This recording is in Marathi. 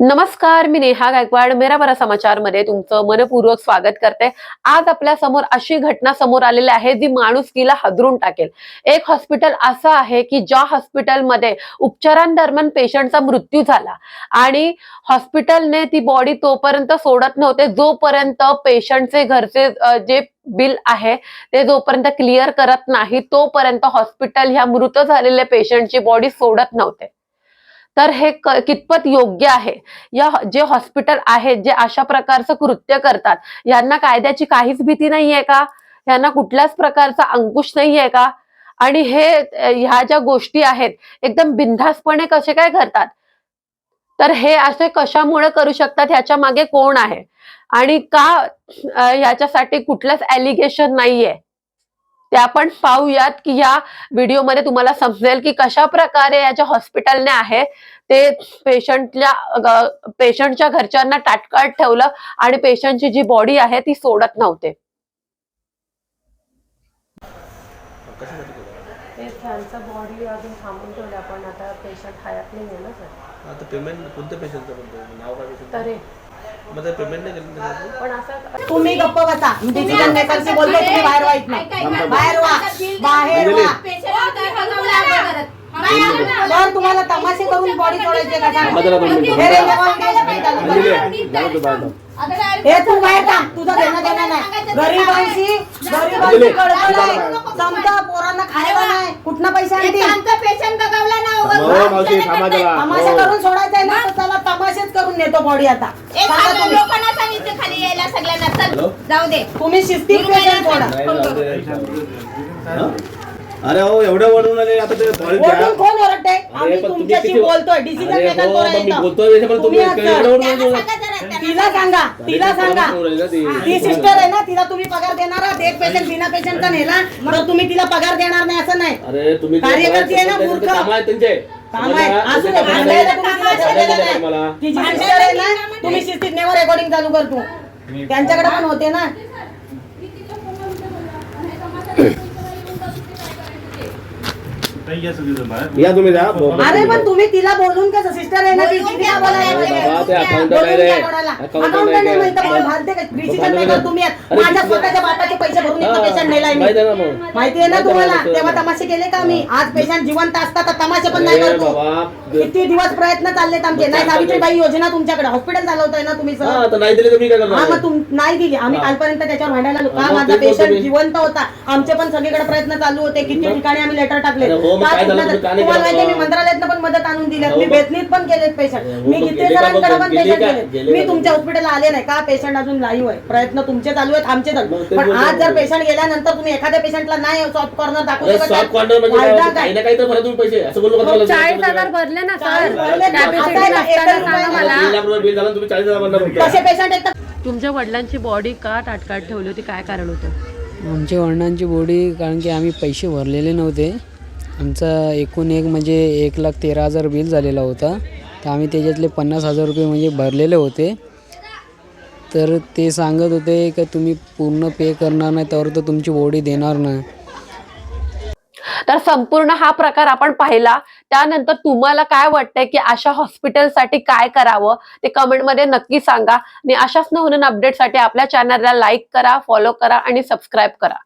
नमस्कार मी नेहा गायकवाड. मेरा बरा समाचारमध्ये तुमचं मनपूर्वक स्वागत करते. आज आपल्यासमोर अशी घटना समोर आलेली आहे जी माणुसकीला हादरून टाकेल. एक हॉस्पिटल असं आहे की ज्या हॉस्पिटलमध्ये उपचारांदरम्यान पेशंटचा मृत्यू झाला आणि हॉस्पिटलने ती बॉडी तोपर्यंत सोडत नव्हते. जोपर्यंत पेशंटचे घरचे जे बिल आहे ते जोपर्यंत क्लिअर करत नाही तोपर्यंत हॉस्पिटल ह्या मृत झालेल्या पेशंटची बॉडी सोडत नव्हते. तर हे कितपत योग्य आहे? या जे हॉस्पिटल आहेत जे अशा प्रकारचं कृत्य करतात यांना कायद्याची काहीच भीती नाहीये का? यांना कुठल्याच प्रकारचा अंकुश नाहीये का? आणि हे ह्या ज्या गोष्टी आहेत एकदम बिनधास्तपणे कसे काय करतात? तर हे असे कशामुळे करू शकतात ह्याच्या मागे कोण आहे? आणि का ह्याच्यासाठी कुठलंच ॲलिगेशन नाहीये? ते आपण पाहूयात की या व्हिडिओमध्ये तुम्हाला समजेल की कशा प्रकारे या ज्या हॉस्पिटलने आहे ते पेशंटच्या पेशंटच्या घरच्यांना ताटकाळ ठेवलं आणि पेशंटची जी बॉडी आहे ती सोडत नव्हते. कशासाठी केलं? ते त्यांचं बॉडी अजून थांबून ठेवले आपण आता पेशंट हयात नाही आहे ना सर. आता पेमेंट कोणत्या पेशंटचं म्हणतो नाव काय पेशंट तर. हे मग ते पेमेंट नाही केलं त्याच्यात? पण असं तुम्ही गप्प बसा. डिसिजन मेकरशी बोलते तुम्ही बाहेर इथनं बाहेर व्हा बाहेर व्हा जर तुम्हाला तमाशे करून बॉडी सोडायचे का सांग? मधला दोन मिनिटं. हे चालू तू बाहेर थांब. हे तू बाहेर थांब तुझं देणं देणं नाही गरीबांशी गरीबांशी गडबड आहे. समजा पोरांना खायला नाही कुठनं पैसे आणतील हो, मावशी, थांबा जरा. तमाशा हो. करून सोडायचा आहे ना तर त्याला तमाशेच करून नेतो बॉडी आता सांगा तुम्ही. लोकांना सांगितलं खाली यायला सगळ्यांना चल हॅलो? जाऊ दे तुम्ही शिस्तीत पेशंट सोडा नाही, जाऊ दे. हा? अरे हो एवढं वळून आले आता ते द्या. कोण ओरडते आम्ही पण तुम्ही तुमच्याशी किती- बोलतोय डिसिजन अरे मेकर हो, मी बोलतोय त्याच्यामुळे तुम्ही तुम्ही एवढं असं- त्यांना तिला सांगा तिला सांगा ती सिस्टर आहे ना तिला तुम्ही पगार देणार आहात एक पेशंट बिना पेशंटचा नेला तर तुम्ही तिला पगार देणार नाही असं नाही अरे तुम्ही जे कार्यकर्ती आहे ना, मूर्ख. ते काम आहे त्यांचे काम आहे समजलं? असू दे ते काम भांडायला आहे. तुम्ही. ती जी सिस्टर आहे ना शिस्तीत नेवर रेकॉर्डिंग चालू कर तू त्यांच्याकडे पण होते ना या तुम्ही जा अरे पण तुम्ही तिला बोलून कसं सिस्टर आहे ना ती पाहिजे. बाबा, ते बोलून आहे रे. कोणाला. आहे नाही. माहिती पण भालते का? डिसिजन मेकर तुम्ही आहेत. अरे, माझ्या स्वतःच्या बापाचे पैसे भरून पेशंट नेलाय मी माहिती आहे ना मग. माहिती आहे ना माहिती तुम्हाला आहे, तेव्हा माहिती. तमाशे केले का मी आज पेशंट जिवंत असतात तर तमाशे पण नाही अरे करतो बाबा, किती दिवस प्रयत्न चाललेत आमचे नाही सावित्रीबाई योजना तुमच्याकडे हॉस्पिटल चालवतोय ना तुम्ही हा सर तर नाही दिले तुम्ही काय हा करणार मग तुम नाही दिली आम्ही हा. कालपर्यंत त्याच्यावर भांडायला लागलो. हा, का मग माझा बोलतो पेशंट मी. जिवंत होता आमचे पण सगळीकडे प्रयत्न चालू होते किती? ठिकाणी आम्ही लेटर टाकले अरे हो, मग का काय झालं? कुठलं- तुम्ही का नाही तुम्हाला केलं माहिती आहे, मी? मंत्रालयातनं पण मदत आणून दिल्यात हो, मी मग? बेतनीत पण केलेत पेशंट हो, मी मग किती गेले का? पण गेले पेशंट का? केले मी का? तुमच्या हॉस्पिटलला आले नाही का पेशंट अजून लाईव्ह आहे प्रयत्न तुमचे चालू आहेत आमचे चालू मग पण बोलतो आज जर मी. पेशंट गेल्यानंतर तुम्ही एखाद्या पेशंटला नाही सॉफ्ट कॉर्नर दाखवू शकत कॉर्नर म्हणजे काय फायदा होतं? काही काय? ना काही तर भरा तुम्ही पैसे असं बोलू नका मला. चाळीस हजार भरले ना चाळीस सर भरले ना. Capacity आता आहे का? नसताना एकही रुपया सांगा नाही. मला तीन लाख रुपये बिल झालं तुम्ही चाळीस हजार भरणार फक्त. कसे पेशंट आहेत तर तुमच्या वडिलांची बॉडी का ताटकाळ ठेवली होती काय कारण होतं आमच्या वडिलांची बॉडी कारण की आम्ही पैसे भरलेले नव्हते आमचा एकूण एक म्हणजे एक लाख तेरा हजार बिल झालेला होता. तर आम्ही त्याच्यातले पन्नास हजार रुपये म्हणजे भरलेले होते. तर ते सांगत होते का तुम्ही पूर्ण पे करणार नाही त्यावर तर तुमची ओढी देणार नाही. तर संपूर्ण हा प्रकार आपण पाहिला. त्यानंतर तुम्हाला काय वाटतंय की अशा हॉस्पिटलसाठी काय करावं? ते कमेंटमध्ये नक्की सांगा. आणि अशाच नवीन अपडेटसाठी आपल्या चॅनलला लाईक करा फॉलो करा आणि सबस्क्राईब करा.